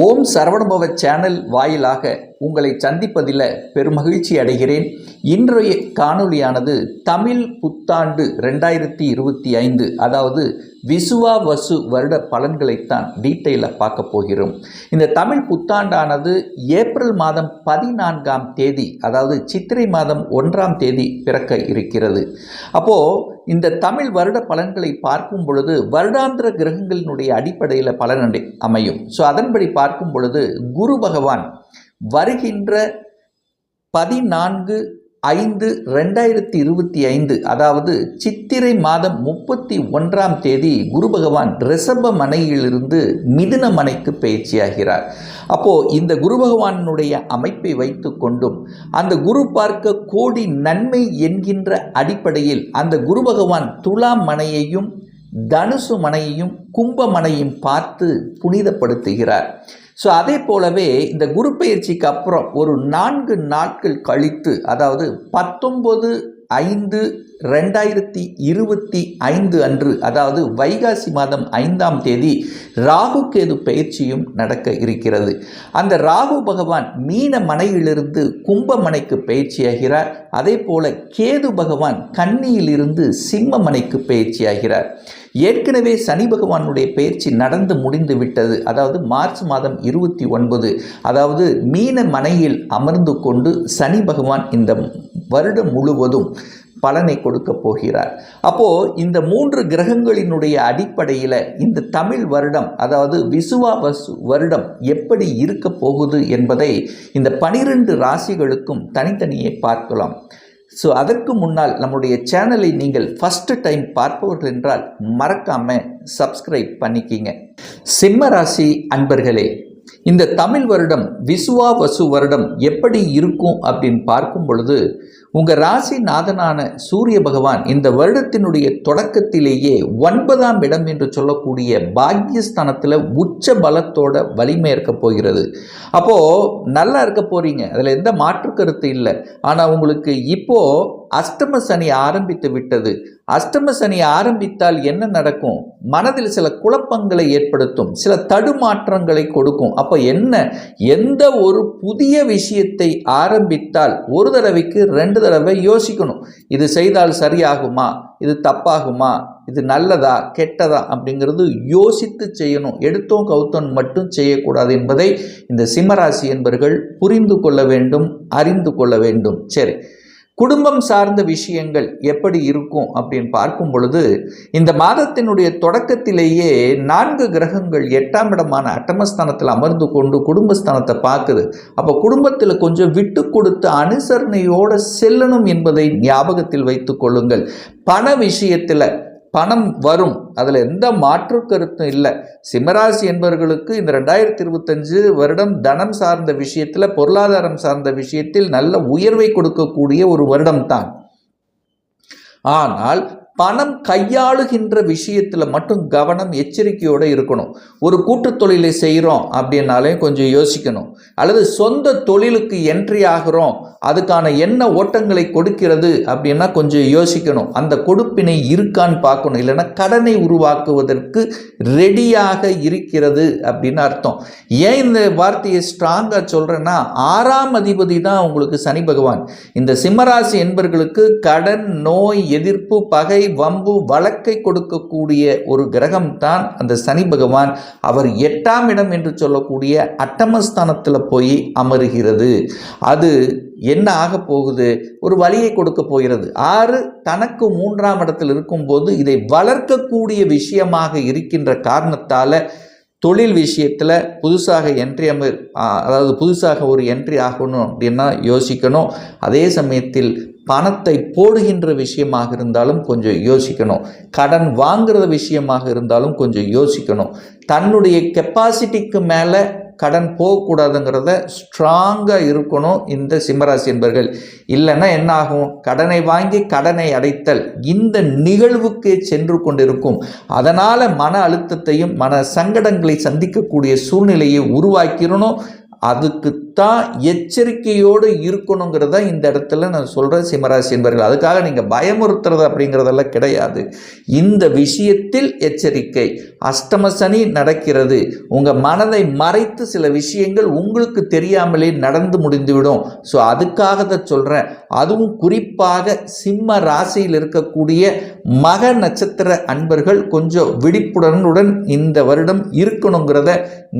ஓம் சரவணுபவ channel வாயிலாக உங்களை சந்திப்பதில் பெருமகிழ்ச்சி அடைகிறேன். இன்றைய காணொளியானது தமிழ் புத்தாண்டு ரெண்டாயிரத்தி இருபத்தி ஐந்து அதாவது விசுவா வசு வருட பலன்களைத்தான் டீட்டெயிலாக பார்க்க போகிறோம். இந்த தமிழ் புத்தாண்டானது ஏப்ரல் மாதம் பதினான்காம் தேதி அதாவது சித்திரை மாதம் ஒன்றாம் தேதி பிறக்க இருக்கிறது. அப்போது இந்த தமிழ் வருட பலன்களை பார்க்கும் பொழுது வருடாந்திர கிரகங்களினுடைய அடிப்படையில் பலன் அமையும். ஸோ அதன்படி பார்க்கும் பொழுது குரு பகவான் வருகின்ற பதினான்கு ஐந்து ரெண்டாயிரத்தி இருபத்தி ஐந்து அதாவது சித்திரை மாதம் முப்பத்தி ஒன்றாம் தேதி குரு பகவான் ரிஷப மனையிலிருந்து மிதுன மனைக்கு பயிற்சியாகிறார். அப்போ இந்த குரு பகவானுடைய அமைப்பை வைத்து கொண்டும் அந்த குரு பார்க்க கோடி நன்மை என்கின்ற அடிப்படையில் அந்த குரு பகவான் துலாம் மனையையும் தனுசு மனையையும் கும்ப மனையும் பார்த்து புனிதப்படுத்துகிறார். ஸோ அதே போலவே இந்த குரு பயிற்சிக்கு அப்புறம் ஒரு நான்கு நாட்கள் கழித்து அதாவது பத்தொம்பது ஐந்து ரெண்டாயிரத்தி இருபத்தி ஐந்து அன்று அதாவது வைகாசி மாதம் ஐந்தாம் தேதி ராகு கேது பயிற்சியும் நடக்க இருக்கிறது. அந்த ராகு பகவான் மீன மனையிலிருந்து கும்பமனைக்கு பயிற்சியாகிறார். அதே போல கேது பகவான் கன்னியிலிருந்து சிம்ம மனைக்கு பயிற்சியாகிறார். ஏற்கனவே சனி பகவானுடைய பயிற்சி நடந்து முடிந்து விட்டது. அதாவது மார்ச் மாதம் இருபத்தி ஒன்பது அதாவது மீன மனையில் அமர்ந்து கொண்டு சனி பகவான் இந்த வருடம் முழுவதும் பலனை கொடுக்க போகிறார். அப்போ இந்த மூன்று கிரகங்களினுடைய அடிப்படையில் இந்த தமிழ் வருடம் அதாவது விசுவாவசு வருடம் எப்படி இருக்க போகுது என்பதை இந்த பனிரெண்டு ராசிகளுக்கும் தனித்தனியே பார்க்கலாம். ஸோ அதற்கு முன்னால் நம்முடைய சேனலை நீங்கள் ஃபஸ்ட்டு டைம் பார்ப்பவர்கள் என்றால் மறக்காமல் சப்ஸ்கிரைப் பண்ணிக்கிங்க. சிம்ம ராசி அன்பர்களே இந்த தமிழ் வருடம் விசுவா வசு வருடம் எப்படி இருக்கும் அப்படின்னு பார்க்கும் பொழுது உங்கள் ராசி நாதனான சூரிய பகவான் இந்த வருடத்தினுடைய தொடக்கத்திலேயே ஒன்பதாம் இடம் என்று சொல்லக்கூடிய பாக்கியஸ்தானத்தில் உச்ச பலத்தோட வலிமை இருக்க போகிறது. அப்போது நல்லா இருக்க போகிறீங்க அதில் எந்த மாற்று கருத்து இல்லை. ஆனால் உங்களுக்கு இப்போது அஷ்டம சனி ஆரம்பித்து விட்டது. அஷ்டம சனி ஆரம்பித்தால் என்ன நடக்கும்? மனதில் சில குழப்பங்களை ஏற்படுத்தும். சில தடுமாற்றங்களை கொடுக்கும். அப்போ அப்போ என்ன? எந்த ஒரு புதிய விஷயத்தை ஆரம்பித்தால் ஒரு தடவைக்கு ரெண்டு தடவை யோசிக்கணும். இது செய்தால் சரியாகுமா? இது தப்பாகுமா? இது நல்லதா? கெட்டதா? அப்படிங்கிறது யோசித்து செய்யணும். எடுத்தோம் கவுத்தோம் மட்டும் செய்யக்கூடாது என்பதை இந்த சிம்மராசி என்பர்கள் புரிந்து கொள்ள வேண்டும் அறிந்து கொள்ள வேண்டும். சரி. குடும்பம் சார்ந்த விஷயங்கள் எப்படி இருக்கும் அப்படின்னு பார்க்கும் பொழுது இந்த மாதத்தினுடைய தொடக்கத்திலேயே நான்கு கிரகங்கள் எட்டாம் இடமான அட்டமஸ்தானத்தில் அமர்ந்து கொண்டு குடும்பஸ்தானத்தை பார்க்குது. அப்போ குடும்பத்தில் கொஞ்சம் விட்டு கொடுத்து அனுசரணையோடு செல்லணும் என்பதை ஞாபகத்தில் வைத்து கொள்ளுங்கள். பண விஷயத்தில் பணம் வரும். அதில் எந்த மாற்று கருத்தும் இல்லை. சிம்மராசி என்பவர்களுக்கு இந்த ரெண்டாயிரத்தி இருபத்தஞ்சு வருடம் தனம் சார்ந்த விஷயத்தில் பொருளாதாரம் சார்ந்த விஷயத்தில் நல்ல உயர்வை கொடுக்கக்கூடிய ஒரு வருடம் தான். ஆனால் பணம் கையாளுகின்ற விஷயத்தில் மட்டும் கவனம் எச்சரிக்கையோடு இருக்கணும். ஒரு கூட்டுத் தொழிலை செய்கிறோம் அப்படின்னாலே கொஞ்சம் யோசிக்கணும். அல்லது சொந்த தொழிலுக்கு என்ட்ரி ஆகிறோம் அதுக்கான என்ன ஓட்டங்களை கொடுக்கிறது அப்படின்னா கொஞ்சம் யோசிக்கணும். அந்த கொடுப்பினை இருக்கான்னு பார்க்கணும். இல்லைன்னா கடனை உருவாக்குவதற்கு ரெடியாக இருக்கிறது அப்படின்னு அர்த்தம். ஏன் இந்த வார்த்தையை ஸ்ட்ராங்காக சொல்கிறேன்னா ஆறாம் அதிபதி தான் உங்களுக்கு சனி பகவான். இந்த சிம்மராசி என்பர்களுக்கு கடன் நோய் எதிர்ப்பு பகை வம்பு வழக்கை கொடுக்கக்கூடிய ஒரு கிரகம் தான் அந்த சனி பகவான். அவர் எட்டாம் இடம் என்று சொல்லக்கூடிய அட்டமஸ்தானத்தில் போய் அமருகிறது. அது என்ன ஆக போகுது? ஒரு வழியை கொடுக்க போகிறது. ஆறு தனக்கு மூன்றாம் இடத்தில் இருக்கும்போது இதை வளர்க்கக்கூடிய விஷயமாக இருக்கின்ற காரணத்தால் தொழில் விஷயத்தில் புதுசாக என்ட்ரி அமர் அதாவது புதுசாக ஒரு என்ட்ரி ஆகணும் அப்படின்னா யோசிக்கணும். அதே சமயத்தில் பணத்தை போடுகின்ற விஷயமாக இருந்தாலும் கொஞ்சம் யோசிக்கணும். கடன் வாங்குகிற விஷயமாக இருந்தாலும் கொஞ்சம் யோசிக்கணும். தன்னுடைய கெப்பாசிட்டிக்கு மேலே கடன் போகக்கூடாதுங்கிறத ஸ்ட்ராங்காக இருக்கணும் இந்த சிம்மராசி என்பர்கள். இல்லைன்னா என்ன ஆகும்? கடனை வாங்கி கடனை அடைத்தல் இந்த நிகழ்வுக்கு சென்று கொண்டிருக்கும். அதனால் மன அழுத்தத்தையும் மன சங்கடங்களை சந்திக்கக்கூடிய சூழ்நிலையை உருவாக்கிடணும். அதுக்கு தான் எச்சரிக்கையோடு இருக்கணுங்கிறத இந்த இடத்துல நான் சொல்கிறேன் சிம்மராசி என்பர்கள். அதுக்காக நீங்கள் பயமுறுத்துறது அப்படிங்கிறதெல்லாம் கிடையாது. இந்த விஷயத்தில் எச்சரிக்கை. அஷ்டம சனி நடக்கிறது. உங்கள் மனதை மறைத்து சில விஷயங்கள் உங்களுக்கு தெரியாமலே நடந்து முடிந்துவிடும். ஸோ அதுக்காக தான் சொல்கிறேன் அதுவும் குறிப்பாக சிம்ம ராசியில் இருக்கக்கூடிய மக நட்சத்திர அன்பர்கள் கொஞ்சம் விழிப்புடனுடன் இந்த வருடம் இருக்கணுங்கிறத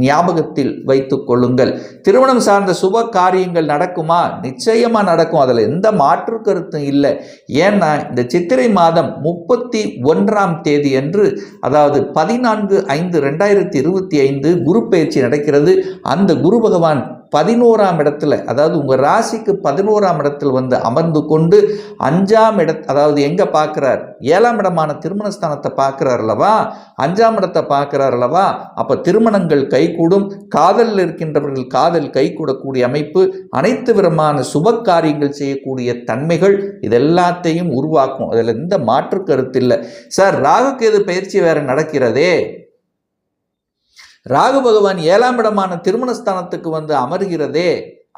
ஞாபகத்தில் வைத்துக் கொள்ளுங்கள். திருமணம் சார்ந்த சுப காரியங்கள் நடக்குமா? நிச்சயமாக நடக்கும். அதில் எந்த மாற்று கருத்தும் இல்லை. ஏன்னா இந்த சித்திரை மாதம் முப்பத்தி ஒன்றாம் தேதி அன்று அதாவது பதினான்கு ஐந்து ரெண்டாயிரத்தி இருபத்தி ஐந்து குரு பயிற்சி நடக்கிறது. அந்த குரு பகவான் பதினோராம் இடத்துல அதாவது உங்கள் ராசிக்கு பதினோராம் இடத்தில் வந்து அமர்ந்து கொண்டு அஞ்சாம் இட அதாவது எங்கே பார்க்குறார் ஏழாம் இடமான திருமணஸ்தானத்தை பார்க்குறார் அல்லவா? அஞ்சாம் இடத்தை பார்க்குறார் அல்லவா? அப்போ திருமணங்கள் கைகூடும் காதலில் இருக்கின்றவர்கள் காதல் கைகூடக்கூடிய அமைப்பு அனைத்து விதமான சுப காரியங்கள் செய்யக்கூடிய தன்மைகள் இதெல்லாத்தையும் உருவாக்கும். அதில் எந்த மாற்று கருத்து இல்லை. சார் ராகுகேது பயிற்சி வேறு நடக்கிறதே. ராகு பகவான் ஏழாம் இடமான திருமணஸ்தானத்துக்கு வந்து அமர்கிறதே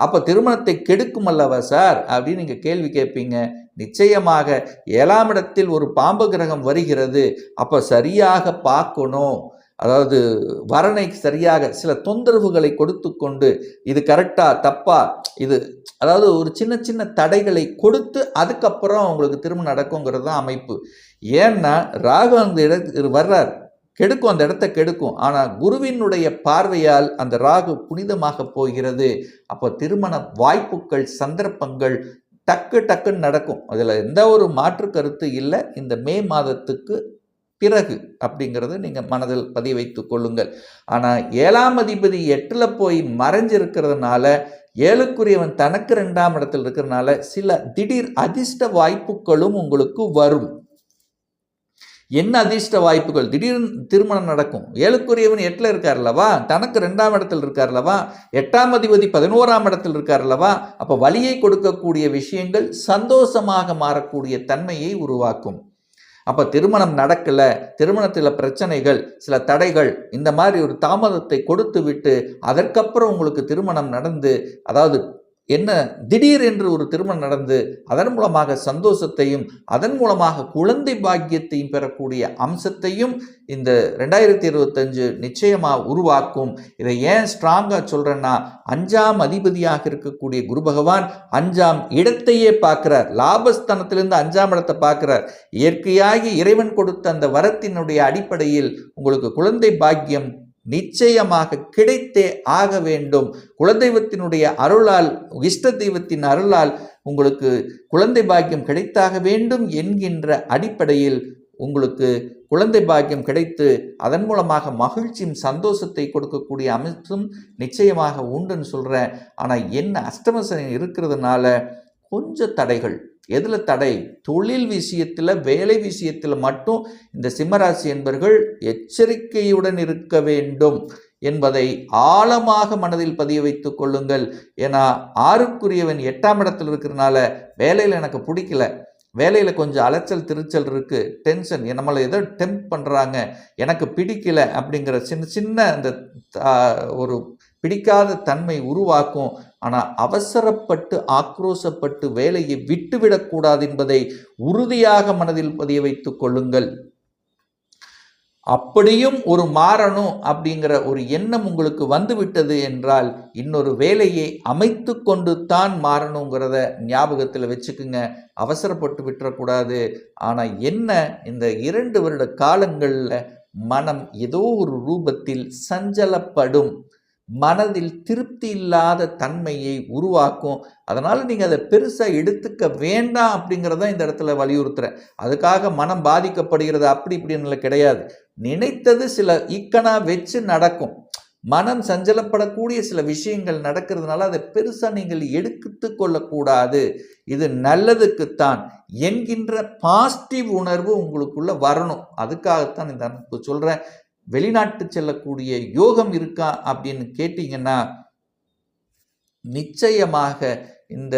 அப்போ திருமணத்தை கெடுக்கும் அல்லவா சார்? அப்படின்னு நீங்கள் கேள்வி கேட்பீங்க. நிச்சயமாக ஏழாம் இடத்தில் ஒரு பாம்பு கிரகம் வருகிறது. அப்போ சரியாக பார்க்கணும். அதாவது வரனை சரியாக சில தொந்தரவுகளை கொடுத்து கொண்டு இது கரெக்டா தப்பா இது அதாவது ஒரு சின்ன சின்ன தடைகளை கொடுத்து அதுக்கப்புறம் அவங்களுக்கு திருமணம் நடக்குங்கிறது தான் அமைப்பு. ஏன்னா ராகு அந்த இட வர்றார். கெடுக்கும் அந்த இடத்த கெடுக்கும். ஆனால் குருவினுடைய பார்வையால் அந்த ராகு புனிதமாக போகிறது. அப்போ திருமண வாய்ப்புகள் சந்தர்ப்பங்கள் டக்கு டக்குன்னு நடக்கும். அதில் எந்த ஒரு மாற்று கருத்து இல்லை. இந்த மே மாதத்துக்கு பிறகு அப்படிங்கிறத நீங்கள் மனதில் பதிய வைத்து கொள்ளுங்கள். ஆனால் ஏழாம் அதிபதி எட்டில் போய் மறைஞ்சிருக்கிறதுனால ஏழுக்குரியவன் தனக்கு ரெண்டாம் இடத்தில் இருக்கிறதுனால சில திடீர் அதிர்ஷ்ட வாய்ப்புகளும் உங்களுக்கு வரும். என்ன அதிர்ஷ்ட வாய்ப்புகள்? திடீர்னு திருமணம் நடக்கும். ஏழுக்குரியவன் எட்டில் இருக்கார்லவா தனக்கு ரெண்டாம் இடத்தில் இருக்கார்லவா எட்டாம் அதிபதி பதினோராம் இடத்தில் இருக்கார்லவா அப்போ வழியை கொடுக்கக்கூடிய விஷயங்கள் சந்தோஷமாக மாறக்கூடிய தன்மையை உருவாக்கும். அப்போ திருமணம் நடக்கலை. திருமணத்தில் பிரச்சனைகள் சில தடைகள் இந்த மாதிரி ஒரு தாமதத்தை கொடுத்து விட்டு அதற்கப்புறம் உங்களுக்கு திருமணம் நடந்து அதாவது என்ன திடீர் என்று ஒரு திருமணம் நடந்து அதன் மூலமாக சந்தோஷத்தையும் அதன் மூலமாக குழந்தை பாக்கியத்தையும் பெறக்கூடிய அம்சத்தையும் இந்த ரெண்டாயிரத்தி இருபத்தஞ்சு நிச்சயமாக உருவாக்கும். இதை ஏன் ஸ்ட்ராங்காக சொல்கிறேன்னா அஞ்சாம் அதிபதியாக இருக்கக்கூடிய குரு பகவான் அஞ்சாம் இடத்தையே பார்க்கிறார். லாபஸ்தானத்திலிருந்து அஞ்சாம் இடத்தை பார்க்கிறார். இயற்கையாகி இறைவன் கொடுத்த அந்த வரத்தினுடைய அடிப்படையில் உங்களுக்கு குழந்தை பாக்கியம் நிச்சயமாக கிடைத்தே ஆக வேண்டும். குலதெய்வத்தினுடைய அருளால் இஷ்ட தெய்வத்தின் அருளால் உங்களுக்கு குழந்தை பாக்கியம் கிடைத்தாக வேண்டும் என்கின்ற அடிப்படையில் உங்களுக்கு குழந்தை பாக்கியம் கிடைத்து அதன் மூலமாக மகிழ்ச்சியும் சந்தோஷத்தை கொடுக்கக்கூடிய அமைப்பும் நிச்சயமாக உண்டுன்னு சொல்கிறேன் ஆனால் என்ன அஷ்டமசனம் இருக்கிறதுனால கொஞ்சம் தடைகள். எதில் தடை? தொழில் விஷயத்தில் வேலை விஷயத்தில் மட்டும் இந்த சிம்மராசி என்பர்கள் எச்சரிக்கையுடன் இருக்க வேண்டும் என்பதை ஆழமாக மனதில் பதிய வைத்துக் கொள்ளுங்கள். ஏன்னா ஆறுக்குரியவன் எட்டாம் இடத்தில் இருக்கிறனால வேலையில் எனக்கு பிடிக்கல. வேலையில் கொஞ்சம் அலைச்சல் திருச்சல் இருக்குது டென்ஷன். நம்மளை ஏதோ டெம்ப் பண்ணுறாங்க எனக்கு பிடிக்கல அப்படிங்கிற சின்ன சின்ன அந்த ஒரு பிடிக்காத தன்மை உருவாக்கும். ஆனால் அவசரப்பட்டு ஆக்ரோசப்பட்டு வேலையை விட்டுவிடக்கூடாது என்பதை உறுதியாக மனதில் பதிய வைத்துக் கொள்ளுங்கள். அப்படியும் ஒரு மாறணும் அப்படிங்கிற ஒரு எண்ணம் உங்களுக்கு வந்துவிட்டது என்றால் இன்னொரு வேலையை அமைத்து கொண்டு தான் மாறணுங்கிறத ஞாபகத்தில் வச்சுக்குங்க. அவசரப்பட்டு விட்டுறக்கூடாது ஆனால் என்ன இந்த இரண்டு வருட காலங்களில் மனம் ஏதோ ஒரு ரூபத்தில் சஞ்சலப்படும். மனதில் திருப்தி இல்லாத தன்மையை உருவாக்கும். அதனால் நீங்கள் அதை பெருசாக எடுத்துக்க வேண்டாம் அப்படிங்கிறத இந்த இடத்துல வலியுறுத்துகிறேன் அதுக்காக மனம் பாதிக்கப்படுகிறது அப்படி இப்படின்னு கிடையாது. நினைத்தது சில இக்கனா வச்சு நடக்கும். மனம் சஞ்சலப்படக்கூடிய சில விஷயங்கள் நடக்கிறதுனால அதை பெருசாக நீங்கள் எடுத்து கொள்ளக்கூடாது. இது நல்லதுக்குத்தான் என்கின்ற பாசிட்டிவ் உணர்வு உங்களுக்குள்ளே வரணும். அதுக்காகத்தான் இந்த சொல்கிறேன் வெளிநாட்டு செல்லக்கூடிய யோகம் இருக்கா அப்படின்னு கேட்டிங்கன்னா நிச்சயமாக இந்த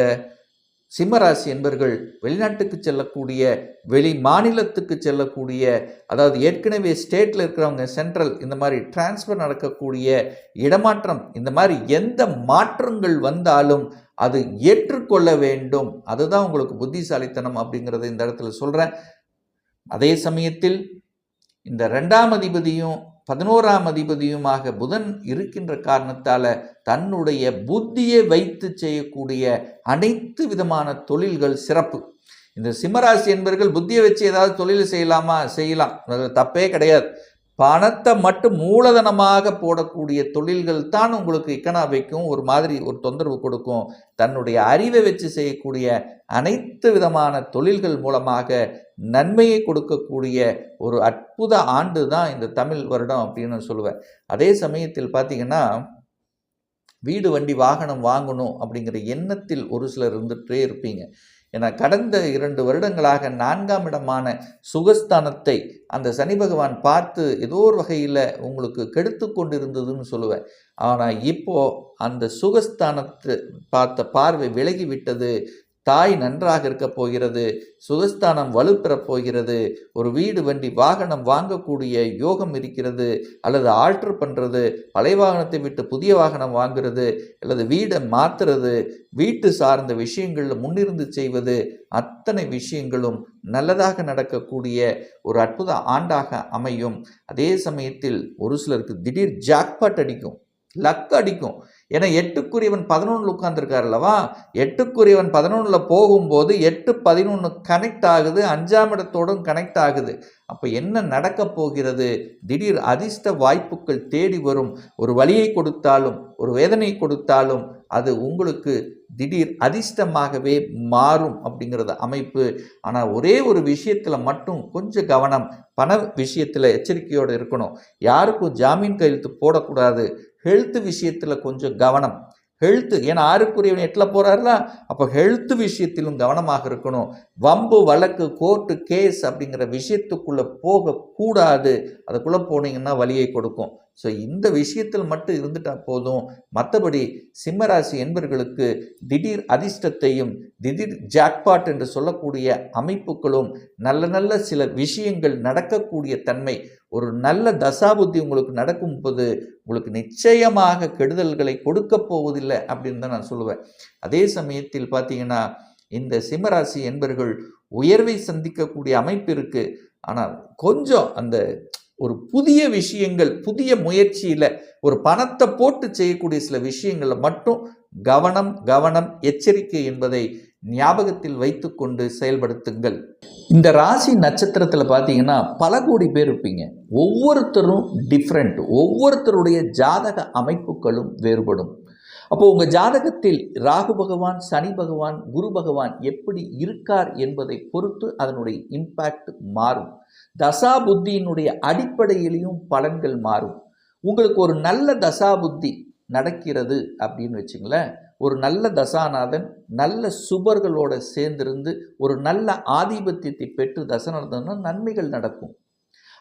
சிம்மராசி என்பர்கள் வெளிநாட்டுக்கு செல்லக்கூடிய வெளி மாநிலத்துக்கு செல்லக்கூடிய அதாவது ஏற்கனவே ஸ்டேட்டில் இருக்கிறவங்க சென்ட்ரல் இந்த மாதிரி டிரான்ஸ்ஃபர் நடக்கக்கூடிய இடமாற்றம் இந்த மாதிரி எந்த மாற்றங்கள் வந்தாலும் அது ஏற்றுக்கொள்ள வேண்டும். அதுதான் உங்களுக்கு புத்திசாலித்தனம் அப்படிங்கிறத இந்த இடத்துல சொல்கிறேன் அதே சமயத்தில் இந்த ரெண்டாம் அதிபதியும் பதினோராம் அதிபதியுமாக புதன் இருக்கின்ற காரணத்தால் தன்னுடைய புத்தியை வைத்து செய்யக்கூடிய அனைத்து விதமான தொழில்கள் சிறப்பு. இந்த சிம்மராசி என்பவர்கள் புத்தியை வச்சு ஏதாவது தொழில் செய்யலாமா? செய்யலாம். அது தப்பே கிடையாது. பணத்தை மட்டும் மூலதனமாக போடக்கூடிய தொழில்கள் தான் உங்களுக்கு இக்கனாமிக்கும் ஒரு மாதிரி ஒரு தொந்தரவு கொடுக்கும். தன்னுடைய அறிவை வச்சு செய்யக்கூடிய அனைத்து விதமான தொழில்கள் மூலமாக நன்மையை கொடுக்கக்கூடிய ஒரு அற்புத ஆண்டு தான் இந்த தமிழ் வருடம் அப்படின்னு சொல்லுவேன். அதே சமயத்தில் பார்த்தீங்கன்னா வீடு வண்டி வாகனம் வாங்கணும் அப்படிங்கிற எண்ணத்தில் ஒரு சிலர் இருந்துகிட்டே இருப்பீங்க. என கடந்த இரண்டு வருடங்களாக நான்காம் இடமான சுகஸ்தானத்தை அந்த சனி பகவான் பார்த்து ஏதோ ஒரு வகையில் உங்களுக்கு கெடுத்து கொண்டு இருந்ததுன்னு சொல்லுவேன். ஆனால் இப்போது அந்த சுகஸ்தானத்தை பார்த்த பார்வை விலகி விட்டது. தாய் நன்றாக இருக்க போகிறது சுகஸ்தானம் வலுப்பெறப் போகிறது ஒரு வீடு வண்டி வாகனம் வாங்கக்கூடிய யோகம் இருக்கிறது அல்லது ஆல்ட்ரு பண்ணுறது பழைய வாகனத்தை விட்டு புதிய வாகனம் வாங்குறது அல்லது வீடை மாற்றுறது வீட்டு சார்ந்த விஷயங்களில் முன்னிருந்து செய்வது அத்தனை விஷயங்களும் நல்லதாக நடக்கக்கூடிய ஒரு அற்புத ஆண்டாக அமையும். அதே சமயத்தில் ஒரு சிலருக்கு திடீர் ஜாக்பாட் அடிக்கும். லக் அடிக்கும். ஏன்னா எட்டுக்குரியவன் பதினொன்றில் உட்கார்ந்துருக்கார் அல்லவா? எட்டுக்குரியவன் பதினொன்றில் போகும்போது எட்டு பதினொன்று கனெக்ட் ஆகுது அஞ்சாம் இடத்தோடும் கனெக்ட் ஆகுது. அப்போ என்ன நடக்கப் போகிறது? திடீர் அதிர்ஷ்ட வாய்ப்புகள் தேடி வரும். ஒரு வழியை கொடுத்தாலும் ஒரு வேதனை கொடுத்தாலும் அது உங்களுக்கு திடீர் அதிர்ஷ்டமாகவே மாறும் அப்படிங்கிறது அமைப்பு. ஆனால் ஒரே ஒரு விஷயத்தில் மட்டும் கொஞ்சம் கவனம் பண விஷயத்தில் எச்சரிக்கையோடு இருக்கணும். யாருக்கும் ஜாமீன் கையெழுத்து போடக்கூடாது. ஹெல்த் விஷயத்தில் கொஞ்சம் கவனம். ஹெல்த்து ஏன்னா ஆறுக்குரியவன் எட்டில் போகிறாருல அப்போ ஹெல்த் விஷயத்திலும் கவனமாக இருக்கணும். வம்பு வழக்கு கோர்ட்டு கேஸ் அப்படிங்கிற விஷயத்துக்குள்ளே போகக்கூடாது. அதுக்குள்ளே போனீங்கன்னா வழியை கொடுக்கும். ஸோ இந்த விஷயத்தில் மட்டும் இருந்துட்டால் போதும். மற்றபடி சிம்மராசி என்பர்களுக்கு திடீர் அதிர்ஷ்டத்தையும் திடீர் ஜாக்பாட் என்று சொல்லக்கூடிய அமைப்புகளும் நல்ல நல்ல சில விஷயங்கள் நடக்கக்கூடிய தன்மை ஒரு நல்ல தசாபுத்தி உங்களுக்கு நடக்கும் போது உங்களுக்கு நிச்சயமாக கெடுதல்களை கொடுக்க போவதில்லை அப்படின்னு தான் நான் சொல்லுவேன். அதே சமயத்தில் பார்த்தீங்கன்னா இந்த சிம்மராசி என்பர்கள் உயர்வை சந்திக்கக்கூடிய அமைப்பு இருக்குது ஆனால் கொஞ்சம் அந்த ஒரு புதிய விஷயங்கள் புதிய முயற்சியில் ஒரு பணத்தை போட்டு செய்யக்கூடிய சில விஷயங்களில் மட்டும் கவனம் கவனம் எச்சரிக்கை என்பதை ஞாபகத்தில் வைத்துக்கொண்டு செயல்படுத்துங்கள். இந்த ராசி நட்சத்திரத்தில் பார்த்தீங்கன்னா பல கோடி பேர் இருப்பீங்க. ஒவ்வொருத்தரும் டிஃப்ரெண்ட் ஒவ்வொருத்தருடைய ஜாதக அமைப்புகளும் வேறுபடும். அப்போ உங்கள் ஜாதகத்தில் ராகு பகவான் சனி பகவான் குரு பகவான் எப்படி இருக்கார் என்பதை பொறுத்து அதனுடைய இம்பேக்ட் மாறும். தசா புத்தியினுடைய அடிப்படையிலையும் பலன்கள் மாறும். உங்களுக்கு ஒரு நல்ல தசா புத்தி நடக்கிறது அப்படின்னு வச்சுங்களேன் ஒரு நல்ல தசாநாதன் நல்ல சுபர்களோட சேர்ந்திருந்து ஒரு நல்ல ஆதிபத்தியத்தை பெற்று தசநாதன்னா நன்மைகள் நடக்கும்.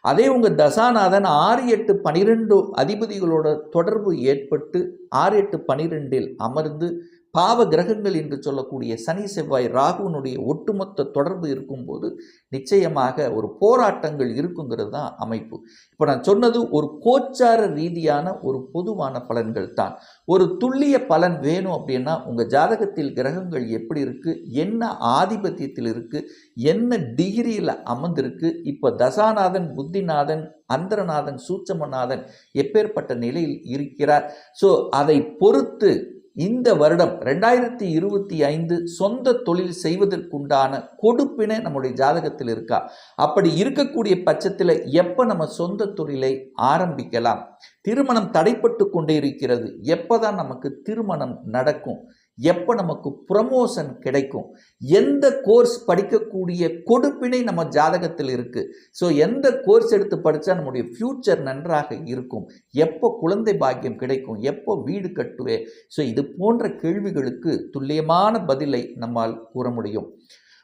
அதே உங்கள் தசாநாதன் ஆறு எட்டு பனிரெண்டு அதிபதிகளோட தொடர்பு ஏற்பட்டு ஆறு எட்டு பனிரெண்டில் அமர்ந்து பாவ கிரகங்கள் என்று சொல்லக்கூடிய சனி செவ்வாய் ராகுவனுடைய ஒட்டுமொத்த தொடர்பு இருக்கும்போது நிச்சயமாக ஒரு போராட்டங்கள் இருக்குங்கிறது தான் அமைப்பு. இப்போ நான் சொன்னது ஒரு கோச்சார ரீதியான ஒரு பொதுவான பலன்கள் தான். ஒரு துல்லிய பலன் வேணும் அப்படின்னா உங்கள் ஜாதகத்தில் கிரகங்கள் எப்படி இருக்குது என்ன ஆதிபத்தியத்தில் இருக்குது என்ன டிகிரியில் அமர்ந்திருக்கு? இப்போ தசாநாதன் புத்திநாதன் அந்தரநாதன் சூட்சமநாதன் எப்பேற்பட்ட நிலையில் இருக்கிறார்? ஸோ அதை பொறுத்து இந்த வருடம் ரெண்டாயிரத்தி இருபத்தி ஐந்து சொந்த தொழில் செய்வதற்குண்டான கொடுப்பினை நம்முடைய ஜாதகத்தில் இருக்கா? அப்படி இருக்கக்கூடிய பட்சத்தில் எப்போ நம்ம சொந்த தொழிலை ஆரம்பிக்கலாம்? திருமணம் தடைப்பட்டு கொண்டே இருக்கிறது. எப்போ தான் நமக்கு திருமணம் நடக்கும்? எப்போ நமக்கு ப்ரமோஷன் கிடைக்கும்? எந்த கோர்ஸ் படிக்கக்கூடிய கொடுப்பினை நம்ம ஜாதகத்தில் இருக்குது ஸோ எந்த கோர்ஸ் எடுத்து படித்தா நம்முடைய ஃப்யூச்சர் நன்றாக இருக்கும்? எப்போ குழந்தை பாக்கியம் கிடைக்கும்? எப்போ வீடு கட்டுவே ஸோ இது போன்ற கேள்விகளுக்கு துல்லியமான பதிலை நம்மால் கூற முடியும்.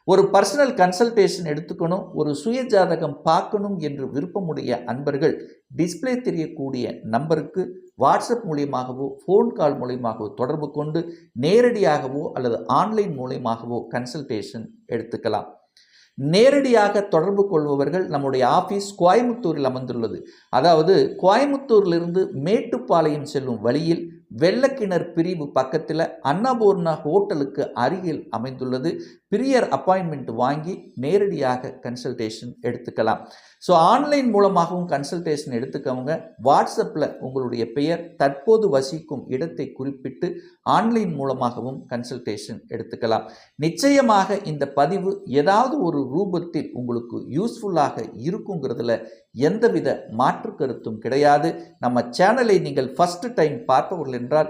ஒரு பர்சனல் கன்சல்டேஷன் எடுத்துக்கணும் ஒரு சுய ஜாதகம் பார்க்கணும் என்று விருப்பமுடைய அன்பர்கள் டிஸ்ப்ளே தெரியக்கூடிய நம்பருக்கு வாட்ஸ்அப் மூலியமாகவோ ஃபோன் கால் மூலியமாகவோ தொடர்பு கொண்டு நேரடியாகவோ அல்லது ஆன்லைன் மூலியமாகவோ கன்சல்டேஷன் எடுத்துக்கலாம். நேரடியாக தொடர்பு கொள்பவர்கள் நம்முடைய ஆஃபீஸ் கோயமுத்தூரில் அமர்ந்துள்ளது. அதாவது கோயமுத்தூரிலிருந்து மேட்டுப்பாளையம் செல்லும் வழியில் வெள்ளக்கிணர் பிரிவு பக்கத்தில் அன்னபூர்ணா ஹோட்டலுக்கு அருகில் அமைந்துள்ளது. பிரியர் அப்பாயின்மெண்ட் வாங்கி நேரடியாக கன்சல்டேஷன் எடுத்துக்கலாம். ஸோ ஆன்லைன் மூலமாகவும் கன்சல்டேஷன் எடுத்துக்கவங்க வாட்ஸ்அப்பில் உங்களுடைய பெயர் தற்போது வசிக்கும் இடத்தை குறிப்பிட்டு ஆன்லைன் மூலமாகவும் கன்சல்டேஷன் எடுத்துக்கலாம். நிச்சயமாக இந்த பதிவு ஏதாவது ஒரு ரூபத்தில் உங்களுக்கு யூஸ்ஃபுல்லாக இருக்குங்கிறதுல எந்தவித மாற்று கருத்தும் கிடையாது. நம்ம சேனலை நீங்கள் ஃபஸ்ட்டு டைம் பார்ப்பவர்கள் என்றால்